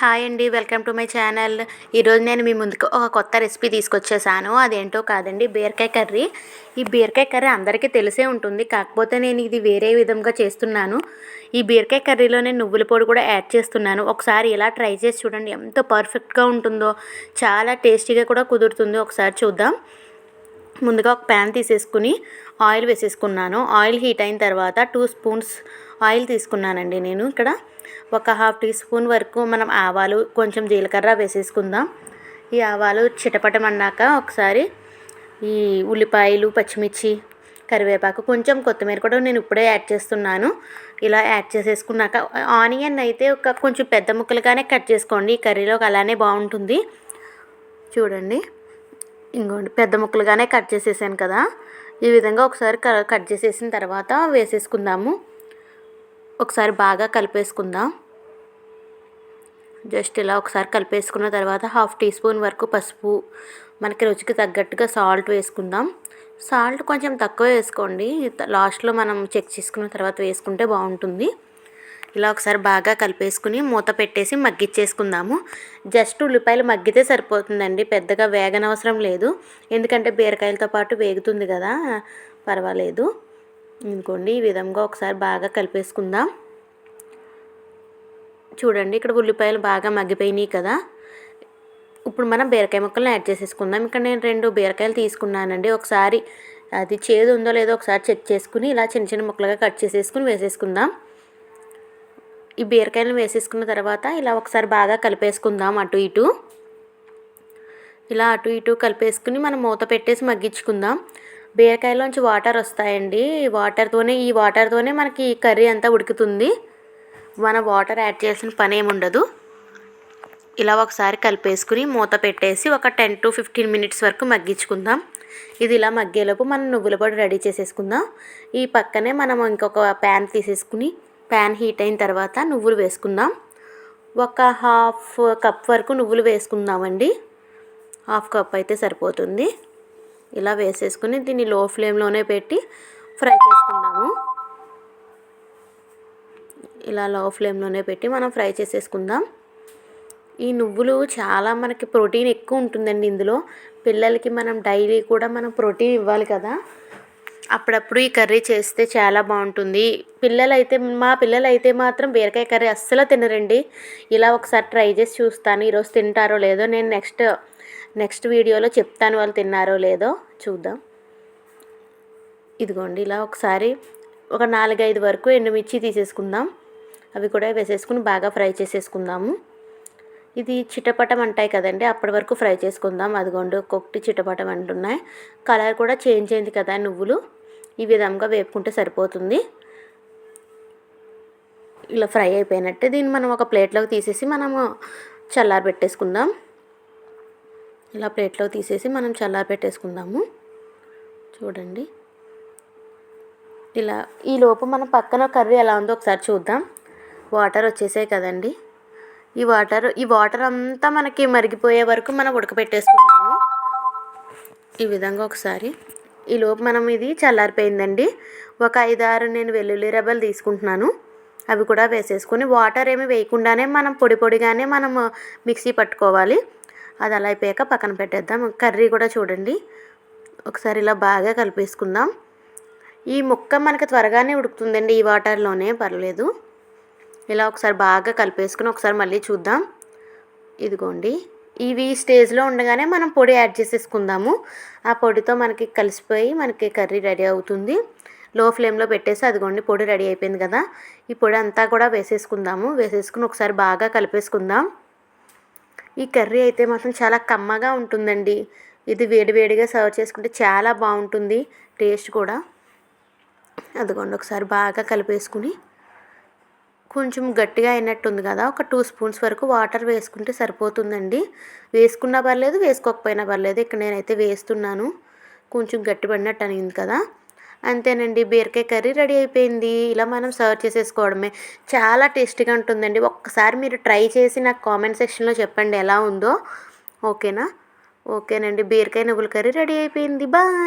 Hi అండి welcome to my channel. ఈరోజు నేను మీ ముందుకు ఒక కొత్త రెసిపీ తీసుకొచ్చేసాను. అదేంటో కాదండి బీరకాయ కర్రీ. ఈ బీరకాయ కర్రీ అందరికీ తెలిసే ఉంటుంది. కాకపోతే నేను ఇది వేరే విధంగా చేస్తున్నాను. ఈ బీరకాయ కర్రీలో నేను నువ్వుల పొడి కూడా యాడ్ చేస్తున్నాను. ఒకసారి ఇలా ట్రై చేసి చూడండి ఎంత పర్ఫెక్ట్గా ఉంటుందో చాలా టేస్టీగా కూడా కుదురుతుందో ఒకసారి చూద్దాం. ముందుగా ఒక ప్యాన్ తీసేసుకుని ఆయిల్ వేసేసుకున్నాను. ఆయిల్ హీట్ అయిన తర్వాత టూ స్పూన్స్ ఆయిల్ తీసుకున్నానండి నేను ఇక్కడ. ఒక హాఫ్ టీ స్పూన్ వరకు మనం ఆవాలు కొంచెం జీలకర్ర వేసేసుకుందాం. ఈ ఆవాలు చిటపటమన్నాక ఒకసారి ఈ ఉల్లిపాయలు పచ్చిమిర్చి కరివేపాకు కొంచెం కొత్తిమీర కూడా నేను ఇప్పుడే యాడ్ చేస్తున్నాను. ఇలా యాడ్ చేసేసుకున్నాక ఆనియన్ అయితే ఒక కొంచెం పెద్ద ముక్కలుగానే కట్ చేసుకోండి. ఈ కర్రీలోకి అలానే బాగుంటుంది. చూడండి ఇంకోండి పెద్ద ముక్కలుగానే కట్ చేసేసాను కదా. ఈ విధంగా ఒకసారి కట్ చేసేసిన తర్వాత వేసేసుకుందాము. ఒకసారి బాగా కలిపేసుకుందాం. జస్ట్ ఇలా ఒకసారి కలిపేసుకున్న తర్వాత హాఫ్ టీ స్పూన్ వరకు పసుపు మనకి రుచికి తగ్గట్టుగా సాల్ట్ వేసుకుందాం. సాల్ట్ కొంచెం తక్కువ వేసుకోండి. లాస్ట్లో మనం చెక్ చేసుకున్న తర్వాత వేసుకుంటే బాగుంటుంది. ఇలా ఒకసారి బాగా కలిపేసుకుని మూత పెట్టేసి మగ్గిచ్చేసుకుందాము. జస్ట్ ఉల్లిపాయలు మగ్గితే సరిపోతుందండి. పెద్దగా వేగనవసరం లేదు. ఎందుకంటే బీరకాయలతో పాటు వేగుతుంది కదా. పర్వాలేదు. ఇంకోండి ఈ విధంగా ఒకసారి బాగా కలిపేసుకుందాం. చూడండి ఇక్కడ ఉల్లిపాయలు బాగా మగ్గిపోయినాయి కదా. ఇప్పుడు మనం బీరకాయ ముక్కలను యాడ్ చేసేసుకుందాం. ఇక్కడ నేను రెండు బీరకాయలు తీసుకున్నానండి. ఒకసారి అది చేదు ఉందో లేదో ఒకసారి చెక్ చేసుకుని ఇలా చిన్న చిన్న ముక్కలుగా కట్ చేసేసుకుని వేసేసుకుందాం. ఈ బీరకాయలను వేసేసుకున్న తర్వాత ఇలా ఒకసారి బాగా కలిపేసుకుందాం అటు ఇటు. ఇలా అటు ఇటు కలిపేసుకుని మనం మూత పెట్టేసి మగ్గించుకుందాం. బీరకాయలోంచి వాటర్ వస్తాయండి. వాటర్తోనే ఈ వాటర్తోనే మనకి కర్రీ అంతా ఉడుకుతుంది. మన వాటర్ యాడ్ చేసిన పని ఏమి ఉండదు. ఇలా ఒకసారి కలిపేసుకుని మూత పెట్టేసి ఒక టెన్ టు ఫిఫ్టీన్ మినిట్స్ వరకు మగ్గించుకుందాం. ఇది ఇలా మగ్గేలోపు మనం నువ్వుల పొడి రెడీ చేసేసుకుందాం. ఈ పక్కనే మనం ఇంకొక ప్యాన్ తీసేసుకుని ప్యాన్ హీట్ అయిన తర్వాత నువ్వులు వేసుకుందాం. ఒక హాఫ్ కప్ వరకు నువ్వులు వేసుకుందామండి. హాఫ్ కప్ అయితే సరిపోతుంది. ఇలా వేసేసుకుని దీన్ని లో ఫ్లేమ్లోనే పెట్టి ఫ్రై చేసుకుందాము. ఇలా లో ఫ్లేమ్లోనే పెట్టి మనం ఫ్రై చేసేసుకుందాం. ఈ నువ్వులు చాలా మనకి ప్రోటీన్ ఎక్కువ ఉంటుందండి ఇందులో. పిల్లలకి మనం డైలీ కూడా మనం ప్రోటీన్ ఇవ్వాలి కదా. అప్పుడప్పుడు ఈ కర్రీ చేస్తే చాలా బాగుంటుంది. పిల్లలైతే మా పిల్లలైతే మాత్రం బీరకాయ కర్రీ అస్సలు తినరండి. ఇలా ఒకసారి ట్రై చేసి చూస్తాను ఈరోజు తింటారో లేదో. నేను నెక్స్ట్ నెక్స్ట్ వీడియోలో చెప్తాను వాళ్ళు తిన్నారో లేదో చూద్దాం. ఇదిగోండి ఇలా ఒకసారి ఒక నాలుగైదు వరకు ఎండుమిర్చి తీసేసుకుందాం. అవి కూడా వేసేసుకుని బాగా ఫ్రై చేసేసుకుందాము. ఇది చిటపటం అంటాయి కదండి అప్పటి వరకు ఫ్రై చేసుకుందాం. అదిగోండి ఒక్కొక్కటి చిటపటం అంటున్నాయి. కలర్ కూడా చేంజ్ అయింది కదా నువ్వులు. ఈ విధంగా వేపుకుంటే సరిపోతుంది. ఇలా ఫ్రై అయిపోయినట్టే దీన్ని మనం ఒక ప్లేట్లోకి తీసేసి మనము చల్లారి పెట్టేసుకుందాం ఇలా ప్లేట్లో తీసేసి మనం చల్లారి పెట్టేసుకుందాము. చూడండి. ఇలా ఈ లోపు మన పక్కన కర్రీ ఎలా ఉందో ఒకసారి చూద్దాం. వాటర్ వచ్చేసాయి కదండి. ఈ వాటర్ ఈ వాటర్ అంతా మనకి మరిగిపోయే వరకు మనం ఉడకపెట్టేసుకున్నాము ఈ విధంగా ఒకసారి. ఈ లోపు మనం ఇది చల్లారిపోయిందండి. ఒక ఐదారు నేను వెల్లుల్లి రెబ్బలు తీసుకుంటున్నాను. అవి కూడా వేసేసుకొని వాటర్ ఏమి వేయకుండానే మనం పొడి పొడిగానే మనం మిక్సీ పట్టుకోవాలి. అది అలా అయిపోయాక పక్కన పెట్టేద్దాం. కర్రీ కూడా చూడండి. ఒకసారి ఇలా బాగా కలిపేసుకుందాం. ఈ ముక్క మనకి త్వరగానే ఉడుకుతుందండి. ఈ వాటర్లోనే పర్లేదు. ఇలా ఒకసారి బాగా కలిపేసుకుని ఒకసారి మళ్ళీ చూద్దాం. ఇదిగోండి. ఇవి స్టేజ్లో ఉండగానే మనం పొడి యాడ్ చేసేసుకుందాము. ఆ పొడితో మనకి కలిసిపోయి మనకి కర్రీ రెడీ అవుతుంది. లో ఫ్లేమ్లో పెట్టేసి అదిగోండి పొడి రెడీ అయిపోయింది కదా. ఈ పొడి అంతా కూడా వేసేసుకుందాము. వేసేసుకుని ఒకసారి బాగా కలిపేసుకుందాం. ఈ కర్రీ అయితే మాత్రం చాలా కమ్మగా ఉంటుందండి. ఇది వేడివేడిగా సర్వ్ చేసుకుంటే చాలా బాగుంటుంది. టేస్ట్ కూడా. అదిగోండి ఒకసారి బాగా కలిపేసుకుని కొంచెం గట్టిగా అయినట్టుంది కదా ఒక టూ స్పూన్స్ వరకు వాటర్ వేసుకుంటే సరిపోతుందండి. వేసుకున్నా పర్లేదు వేసుకోకపోయినా పర్లేదు. ఇక్కడ నేనైతే వేస్తున్నాను. కొంచెం గట్టిపడినట్టు అనింది కదా. అంతేనండి. బీరకాయ కర్రీ రెడీ అయిపోయింది. ఇలా మనం సర్వ్ చేసేసుకోవడమే. చాలా టేస్టీగా ఉంటుందండి. ఒక్కసారి మీరు ట్రై చేసి నాకు కామెంట్ సెక్షన్లో చెప్పండి ఎలా ఉందో. ఓకేనా? ఓకేనండి. బీరకాయ నువ్వుల కర్రీ రెడీ అయిపోయింది. బాయ్!